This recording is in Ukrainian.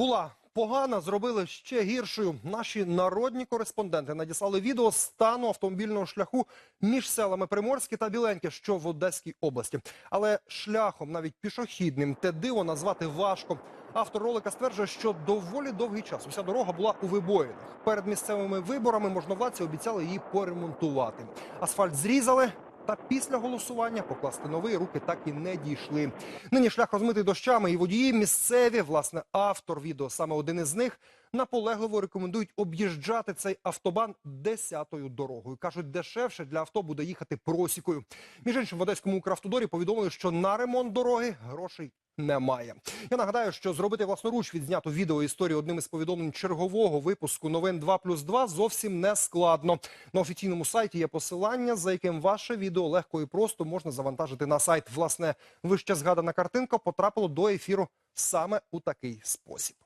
Була погана, зробили ще гіршою. Наші народні кореспонденти надіслали відео стану автомобільного шляху між селами Приморське та Біленьке, що в Одеській області. Але шляхом, навіть пішохідним, те диво назвати важко. Автор ролика стверджує, що доволі довгий час уся дорога була у вибоїнах. Перед місцевими виборами можновладці обіцяли її поремонтувати. Асфальт зрізали. Та після голосування покласти новий руки так і не дійшли. Нині шлях розмитий дощами, і водії місцеві, власне, автор відео, саме один із них, наполегливо рекомендують об'їжджати цей автобан десятою дорогою. кажуть, дешевше для авто буде їхати просікою. Між іншим, в одеському Укравтодорі повідомили, що на ремонт дороги грошей немає. Я нагадаю, що зробити власноруч відзняту відео історію одним із повідомлень чергового випуску новин 2 плюс 2 зовсім не складно. На офіційному сайті є посилання, за яким ваше відео легко і просто можна завантажити на сайт. Власне, вище згадана картинка потрапила до ефіру саме у такий спосіб.